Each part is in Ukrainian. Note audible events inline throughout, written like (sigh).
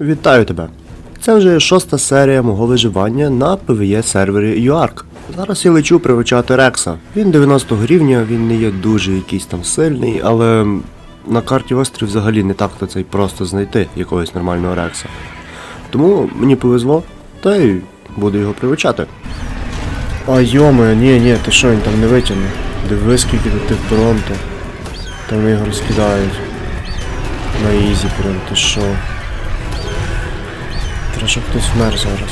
Вітаю тебе! Це вже шоста серія мого виживання на PvE сервері UARC. Зараз я лечу привчати Рекса. Він 90 рівня, він не є дуже якийсь там сильний, але на карті острів взагалі не так-то це й просто знайти якогось нормального Рекса. Тому мені повезло, та й буду його привчати. А йоме, ні, ні, ти що, він там не витягне? Диви, скільки тут тих бронто. Там його розкидають. На ізі прям, ти що? Треба, щоб хтось вмер зараз.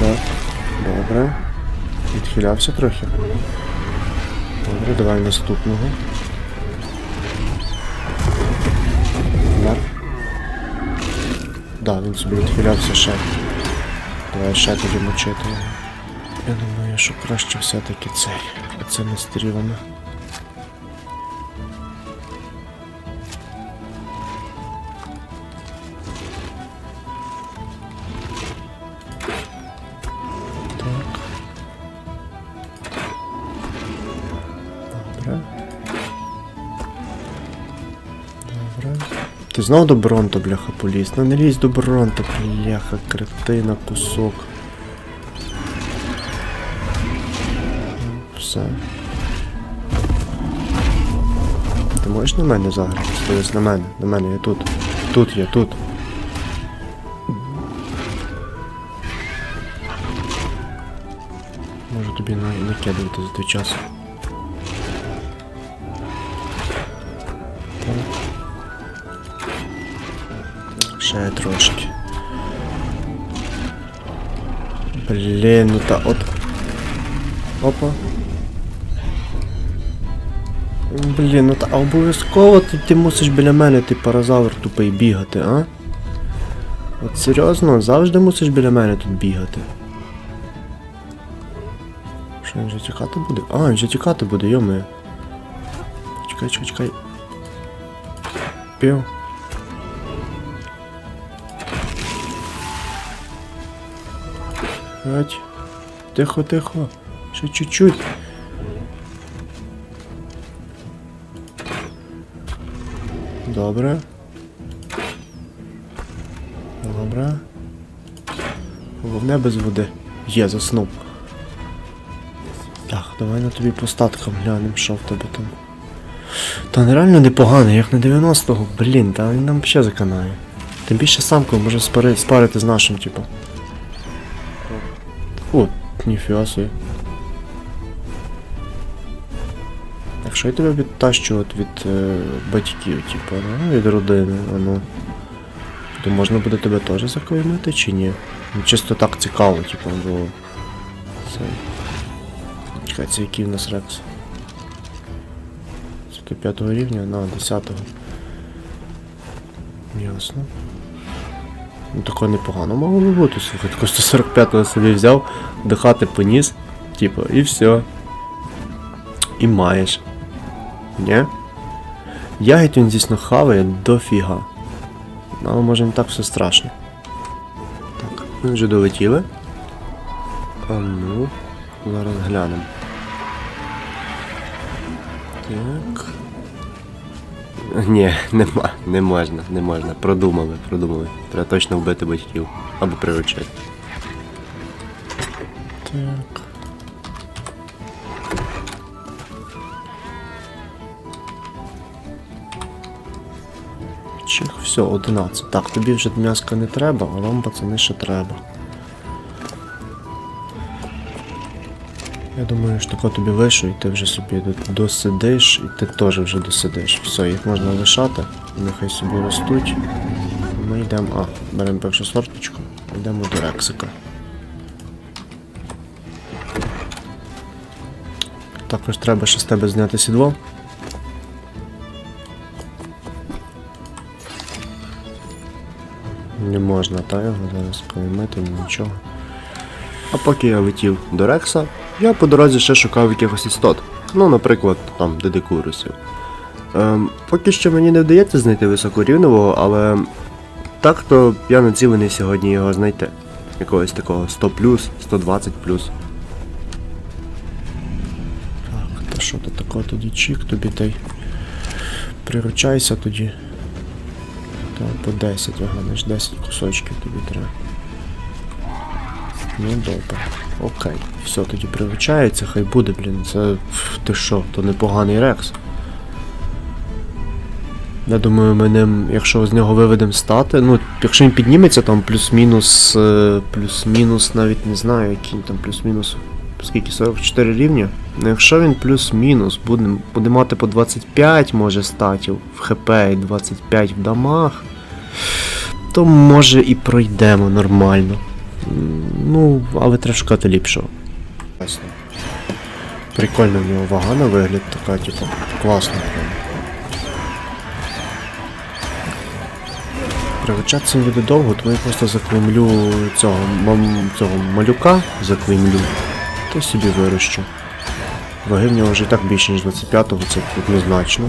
Так, добре. Відхилявся трохи. Добре, давай наступного. Вмер. Да, він собі відхилявся ще. Давай ще тоді мочити його. Я думаю, що краще все-таки цей. Оцими стрілами. Добре. Ти знов до Бронто, бляха, поліз? Ну не лізь до Бронто, бляха, кретина, кусок. Все. Ти можеш на мене заграти? Стоїш на мене, на мене, я тут. Тут я, тут. Можу тобі на- накидувати за той час. Ще трошки. Блін, ну та от. Опа. Блін, ну та обов'язково ти, ти мусиш біля мене, ти паразавр тупий бігати, а? От серйозно, завжди мусиш біля мене тут бігати. Що він вже тікати буде? А, він вже тікати буде, йоме. Чекай, чекай, чекай. Пів. Гать. Тихо, тихо. Ще чуть-чуть. Добре. Добре. Головне без води. Є, заснув. Так, давай на тобі по статкам глянемо, що в тебе там. Та нереально непогано, як на 90-го, блін, та він нам ще заканає. Тим більше самку може спари, спарити з нашим, типу. О, ніфіга собі. Якщо я тебе відтащу от від е, батьків, типу, ну, від родини, а ну. То можна буде тебе теж заклеймити чи ні? Ну, чисто так цікаво, типу, бо. Це. Чекай, це який в нас рекс? Це до 5 рівня, на 10. Ясно. Ну такое непогано могло би бути, слухай, тако 145-го собі взяв, до хати поніс, типу, і все. І маєш. Ні? Ягідь він, звісно, хаває дофіга. Але може не так все страшно. Так, ми вже долетіли. А ну, зараз глянемо. Так. Ні, нема, не можна, не можна. Продумали, продумали. Треба точно вбити батьків. Або приручити. Так. Чих, все, 11. Так, тобі вже м'яска не треба, а вам пацани ще треба. Я думаю, що тако тобі вишу, і ти вже собі досидиш, і ти теж вже досидиш. Все, їх можна лишати, нехай собі ростуть. Ми йдемо. А, беремо першу сорточку, йдемо до Рексика. Також треба ще з тебе зняти сідло. Не можна, та його зараз клеймити, нічого. А поки я летів до Рекса, я по дорозі ще шукав якихось істот. Ну, наприклад, там дедикурусів. Ем, Поки що мені не вдається знайти високорівневого, але так то я націлений сьогодні його знайти. Якогось такого 100 120 плюс. Так, та що ти такого тоді чік тобі той. Приручайся тоді. Там по 10, ага, значить 10 кусочків тобі треба. Ну добре. Окей, все, тоді привичається, хай буде, блін, це ти що, то непоганий рекс. Я думаю, ми ним, якщо з нього виведемо стати, ну, якщо він підніметься, там плюс-мінус, е, плюс-мінус, навіть не знаю, який там плюс-мінус, скільки 44 рівня. Ну якщо він плюс-мінус, буде буде мати по 25, може, статів в ХП і 25 в дамах, то може і пройдемо нормально. Ну, але треба шукати ліпшого. Ясно. Прикольно в нього вага на вигляд така, типу, класна прям. не буде довго, тому я просто заклеймлю цього мам, цього малюка заклеймлю, то собі вирощу. Ваги в нього вже і так більше, ніж 25-го, це тут незначно.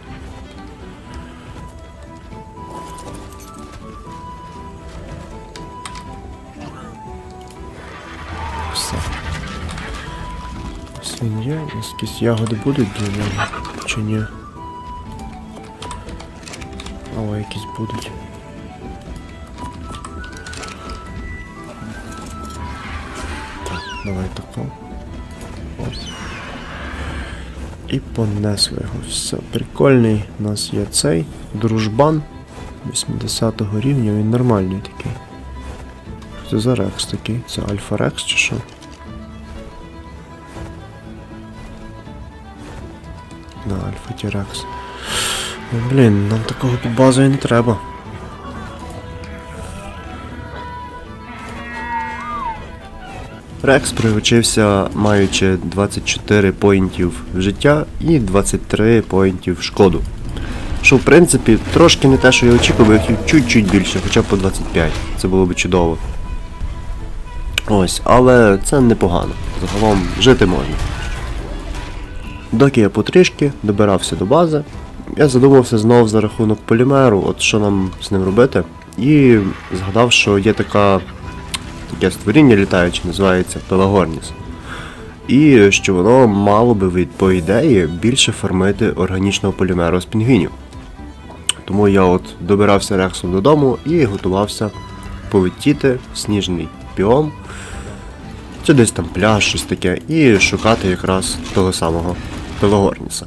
якісь ягоди будуть для нього, чи ні? О, якісь будуть. Так, давай тако. Ось. І понесли його. Все, прикольний. У нас є цей дружбан 80 го рівня, він нормальний такий. Це за рекс такий? Це альфа рекс чи що? Ну, блін, нам такого під базою не треба. Рекс привчився, маючи 24 поінтів життя і 23 поінтів шкоду. Що в принципі трошки не те, що я очікував, я хотів чуть-чуть більше, хоча б по 25. Це було б чудово. Ось, але це непогано. Загалом жити можна. Доки я потрішки добирався до бази, я задумався знов за рахунок полімеру, от що нам з ним робити. І згадав, що є така таке створіння літаюче, називається Пелагорніс. І що воно мало би по ідеї більше фармити органічного полімеру з пінгвінів. Тому я от добирався рексом додому і готувався полетіти в сніжний біом, чи десь там пляж, щось таке, і шукати якраз того самого Пелагорніса.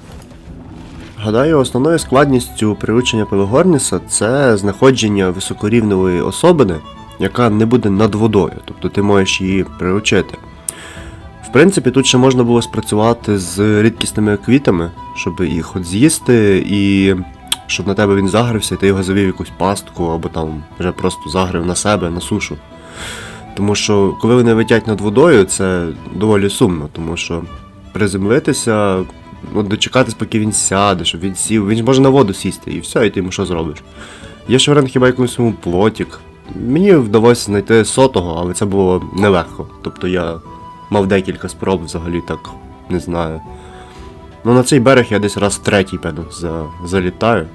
Гадаю, основною складністю приручення Пелагорніса це знаходження високорівневої особини, яка не буде над водою, тобто ти можеш її приручити. В принципі, тут ще можна було спрацювати з рідкісними квітами, щоб їх от з'їсти, і щоб на тебе він загрився, і ти його завів якусь пастку, або там вже просто загрив на себе, на сушу. Тому що коли вони летять над водою, це доволі сумно, тому що приземлитися, ну, дочекатись, поки він сяде, щоб він сів, він ж може на воду сісти, і все, і ти йому що зробиш. Є ще варіант хіба якомусь йому плотік. Мені вдалося знайти сотого, але це було нелегко. Тобто я мав декілька спроб взагалі так, не знаю. Ну на цей берег я десь раз третій, певно, за, залітаю.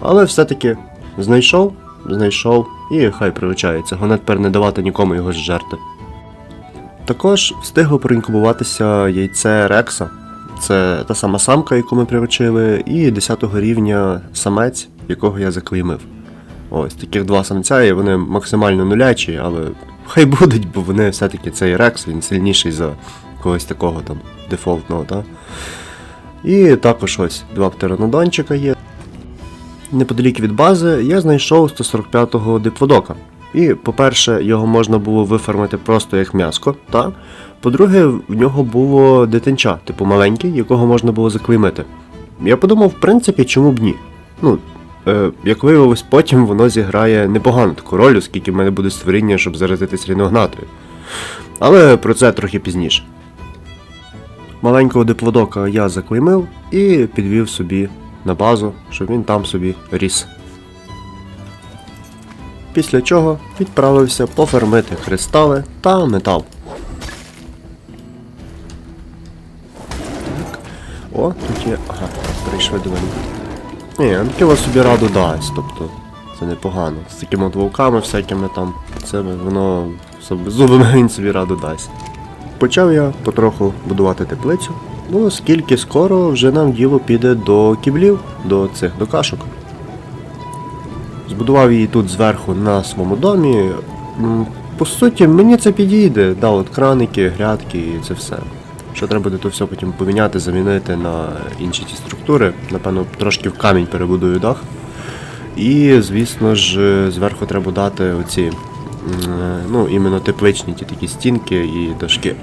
Але все-таки знайшов, знайшов і хай привчається. Головне тепер не давати нікому його зжерти. Також встигло проінкубуватися яйце Рекса. Це та сама самка, яку ми приручили, і 10 рівня самець, якого я заклеймив. Ось таких два самця, і вони максимально нулячі, але хай будуть, бо вони все-таки цей Рекс, він сильніший за когось такого там дефолтного, та? І також ось два птеранодончика є. Неподалік від бази я знайшов 145-го диплодока. І, по-перше, його можна було вифармити просто як м'яско, та по-друге, в нього було дитинча, типу маленький, якого можна було заклеймити. Я подумав, в принципі, чому б ні. Ну, е, як виявилось, потім воно зіграє непогану таку роль, оскільки в мене буде створіння, щоб заразитись ріногнатою. Але про це трохи пізніше. Маленького диплодока я заклеймив і підвів собі на базу, щоб він там собі ріс. Після чого відправився пофермити кристали та метал. О, тут є. Ага, прийшли до мене. Ні, ну кіло собі раду дасть, тобто це непогано. З такими от вовками всякими там, цими, воно зубами він собі раду дасть. Почав я потроху будувати теплицю, ну оскільки скоро вже нам діло піде до кіблів, до цих, до кашок. Збудував її тут зверху на своєму домі. По суті, мені це підійде. Да, от краники, грядки і це все. Що треба буде то все потім поміняти, замінити на інші ті структури. Напевно, трошки в камінь перебудую дах. І, звісно ж, зверху треба дати оці, ну, іменно тепличні ті такі стінки і дошки.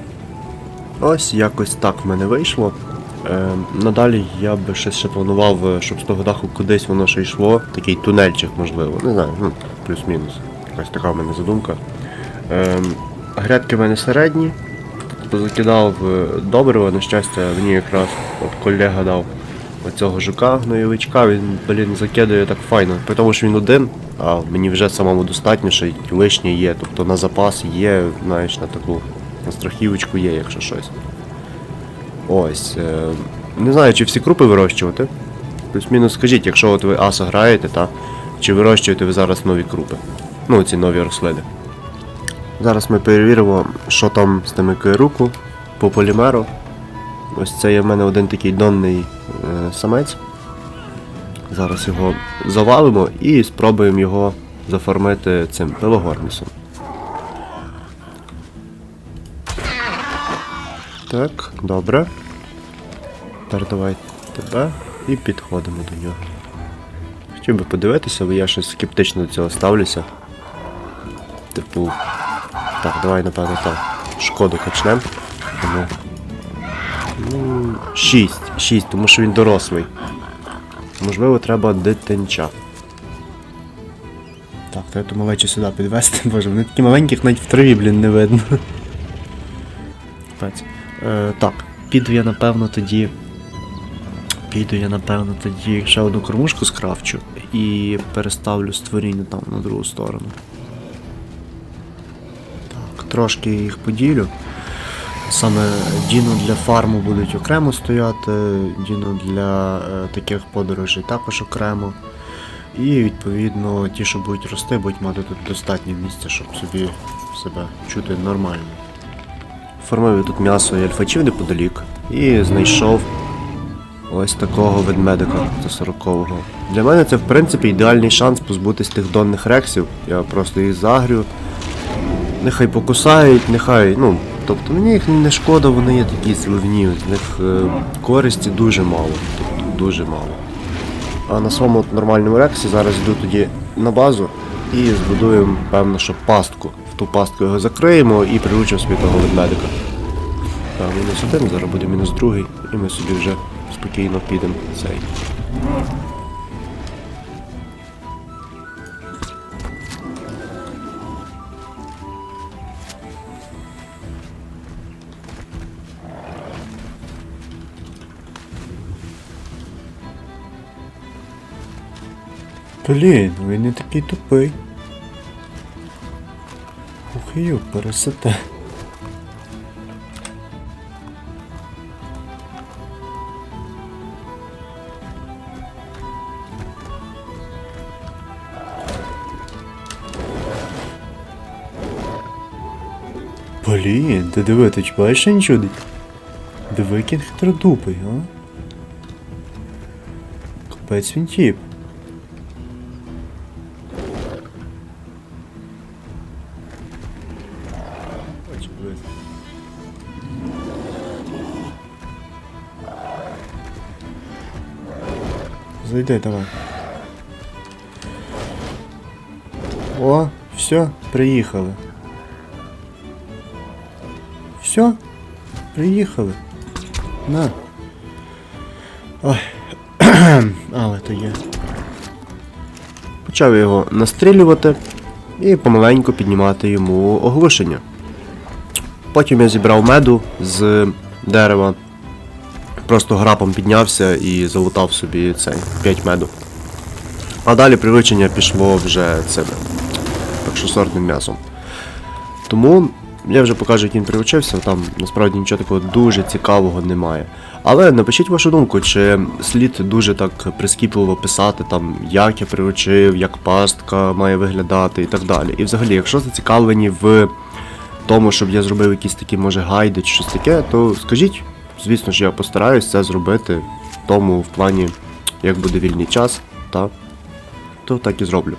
Ось якось так в мене вийшло. Е, надалі я би ще, ще планував, е, щоб з того даху кудись воно ще йшло. Такий тунельчик, можливо. Не знаю, ну, плюс-мінус. Якась така в мене задумка. Е, грядки в мене середні. Позакидав е, добриво, на щастя, мені якраз от колега дав оцього жука гноєвичка, він, блін, закидує так файно. При тому, що він один, а мені вже самому достатньо, що лишнє є. Тобто на запас є, знаєш, на таку на страхівочку є, якщо щось. Ось. Е, не знаю, чи всі крупи вирощувати. Плюс-мінус скажіть, якщо от ви аса граєте, та, чи вирощуєте ви зараз нові крупи? Ну, ці нові рослини. Зараз ми перевіримо, що там з тими руку по полімеру. Ось це є в мене один такий донний е, самець. Зараз його завалимо і спробуємо його заформити цим пилогормісом. Так, добре. Тепер давай тебе і підходимо до нього. Хотів би подивитися, бо я щось скептично до цього ставлюся. Типу. Так, давай, напевно, так. Шкоду качнем. Тому. Ну, 6. 6, тому що він дорослий. Можливо, треба дитинча. Так, треба ту малечу сюди підвести, (laughs) боже, вони такі маленьких навіть в траві, блін, не видно. Е, так, піду я напевно тоді. Піду я напевно тоді ще одну кормушку скрафчу і переставлю створіння там на другу сторону. Трошки їх поділю. Саме Діно для фарму будуть окремо стояти, Діно для е, таких подорожей також окремо. І відповідно ті, що будуть рости, будуть мати тут достатньо місця, щоб собі себе чути нормально. Формив тут м'ясо і альфачів неподалік і знайшов ось такого ведмедика за 40-го. Для мене це в принципі ідеальний шанс позбутись тих донних рексів. Я просто їх загрю. Нехай покусають, нехай, ну, тобто мені їх не шкода, вони є такі зливні, з них е, користі дуже мало. Тобто дуже мало. А на своєму нормальному рексі зараз йду тоді на базу і збудуємо, певно, що пастку. В ту пастку його закриємо і приручимо собі того ведмедика. Так, мінус один, зараз буде мінус другий, і ми собі вже спокійно підемо цей. Блін, він не такий тупий. Ух, йо, пересете. Блін, ти диви, ти бачиш, він? Диви, який хитродупий, а? Капець він тіп. Зайди, давай. О, все, приїхали. Все, приїхали. На. Ой. (clears throat) Але то є. Почав його настрілювати і помаленьку піднімати йому оглушення. Потім я зібрав меду з дерева, просто грапом піднявся і залутав собі цей 5 меду. А далі приручення пішло вже цим першосортним м'ясом. Тому я вже покажу, як він привчився, там насправді нічого такого дуже цікавого немає. Але напишіть вашу думку, чи слід дуже так прискіпливо писати, там, як я привчив, як пастка має виглядати і так далі. І взагалі, якщо зацікавлені в тому, щоб я зробив якісь такі, може, гайди чи щось таке, то скажіть, звісно ж, я постараюсь це зробити в тому в плані, як буде вільний час, та, то так і зроблю.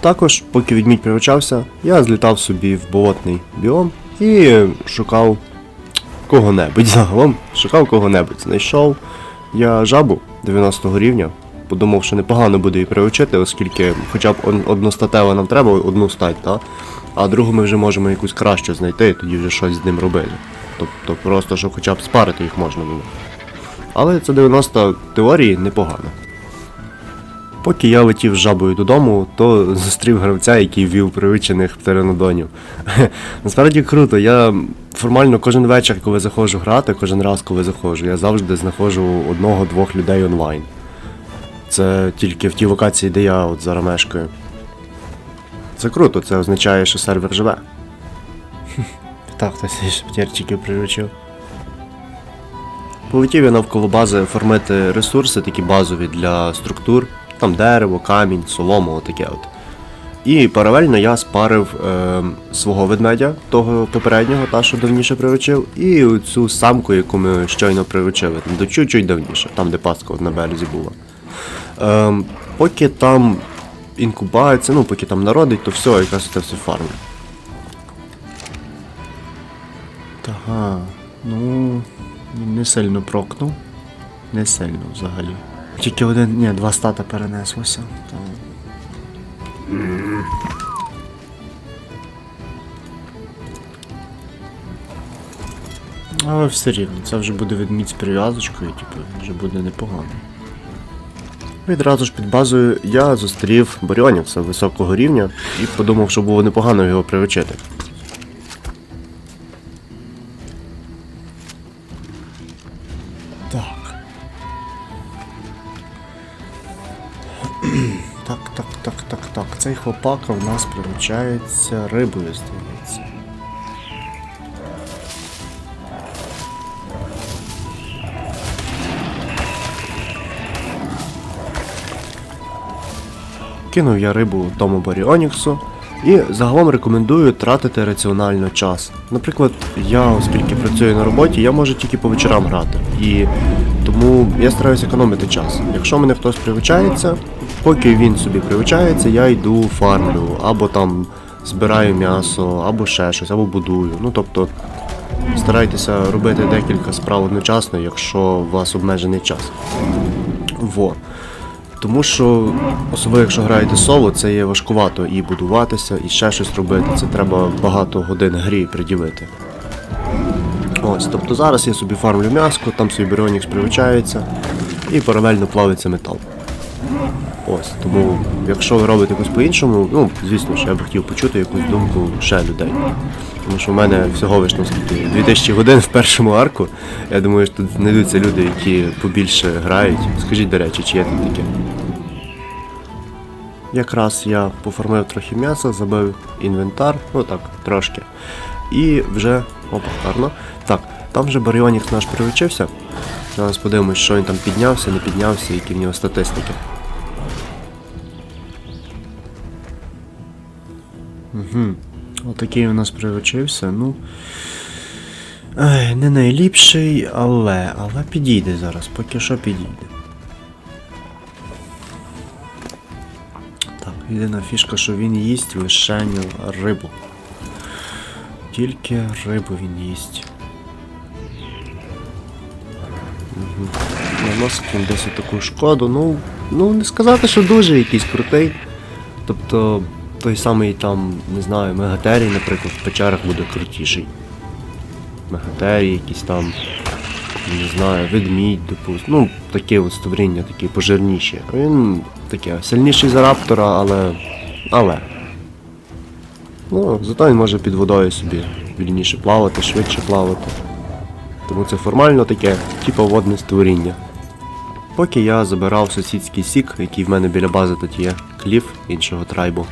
Також, поки відмідь привчався, я злітав собі в болотний біом і шукав кого-небудь (laughs) загалом. Шукав кого-небудь. Знайшов я жабу 90 рівня. Подумав, що непогано буде її приучити, оскільки хоча б он- одностатево нам треба одну стать, та? а другу ми вже можемо якусь кращу знайти, і тоді вже щось з ним робити. Тобто просто, щоб хоча б спарити їх можна було. Але це 90 теорії непогано. Поки я летів з жабою додому, то зустрів гравця, який вів привичених птеранодонів. (laughs) Насправді круто, я формально кожен вечір, коли заходжу грати, кожен раз, коли заходжу, я завжди знаходжу одного-двох людей онлайн. Це тільки в тій локації, де я от зараз мешкаю. Це круто, це означає, що сервер живе. Так, хтось птірчиків приручив. Полетів я навколо бази формити ресурси, такі базові для структур. Там дерево, камінь, солома, отаке от. І паралельно я спарив е, свого ведмедя, того попереднього, та що давніше приручив, і цю самку, яку ми щойно приручили, там до чуть-чуть давніше, там де пастка от на березі була. Е, поки там інкубація, ну поки там народить, то все, якраз це все фармить. Ага, ну не сильно прокнув. Не сильно взагалі. Тільки один, ні, два стата перенеслося. Та... Але все рівно, це вже буде відміць з прив'язочкою, типу, вже буде непогано. Відразу ж під базою я зустрів Боріонікса високого рівня і подумав, що було непогано його привчити. Цей хлопака в нас приручається рибою, здається. Кинув я рибу тому Баріоніксу і загалом рекомендую тратити раціонально час. Наприклад, я, оскільки працюю на роботі, я можу тільки по вечорам грати. І тому я стараюся економити час. Якщо мене хтось привчається, поки він собі привчається, я йду фармлю, або там збираю м'ясо, або ще щось, або будую. Ну тобто старайтеся робити декілька справ одночасно, якщо у вас обмежений час. Во. Тому що, особливо якщо граєте соло, це є важкувато і будуватися, і ще щось робити. Це треба багато годин грі приділити. Ось, тобто зараз я собі фармлю м'яско, там собі Беріонікс привчається і паралельно плавиться метал. Ось, тому якщо ви робите якось по-іншому, ну, звісно ж, я би хотів почути якусь думку ще людей. Тому що в мене всього скільки 2000 годин в першому арку. Я думаю, що тут знайдуться люди, які побільше грають. Скажіть, до речі, чи є тут таке? Якраз я поформив трохи м'яса, забив інвентар, ну так, трошки. І вже. Опа, гарно. Так, там вже Баріонікс наш привчився. Зараз подивимось, що він там піднявся, не піднявся, які в нього статистики. Угу. Отакий у нас приручився, ну. Ай, не найліпший, але. Але підійде зараз, поки що підійде. Так, єдина фішка, що він їсть лишеню рибу. Тільки рибу він їсть. Угу. Наносить він досить таку шкоду, ну. Ну, не сказати, що дуже якийсь крутий. Тобто той самий там, не знаю, Мегатерій, наприклад, в печерах буде крутіший. Мегатерій, якийсь там, не знаю, ведмідь, допустим. Ну, таке от створіння, такі пожирніші. Він таке, сильніший за раптора, але. але. Ну, зато він може під водою собі вільніше плавати, швидше плавати. Тому це формально таке, типу водне створіння. Поки я забирав сусідський сік, який в мене біля бази тут є, кліф іншого трайбу,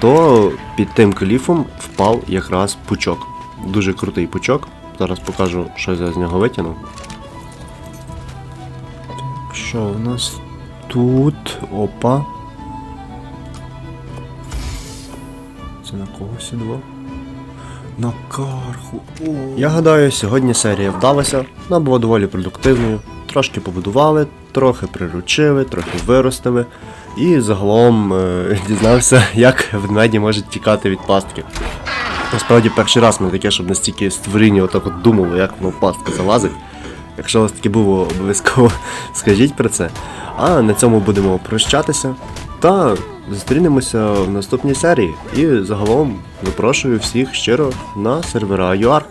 то під тим кліфом впав якраз пучок. Дуже крутий пучок. Зараз покажу, що я з нього витягнув. Що у нас тут? Опа. На сідло? На карху. О. Я гадаю, сьогодні серія вдалася. Вона була доволі продуктивною. Трошки побудували, трохи приручили, трохи виростили. І загалом е, (laughs) дізнався, як ведмеді можуть тікати від пастки. Насправді перший раз ми таке, щоб настільки створіння отак от думало, як воно в пастку залазить. Якщо у вас таке було, обов'язково (laughs) скажіть про це. А на цьому будемо прощатися. Та зустрінемося в наступній серії. І загалом запрошую всіх щиро на сервера UARC.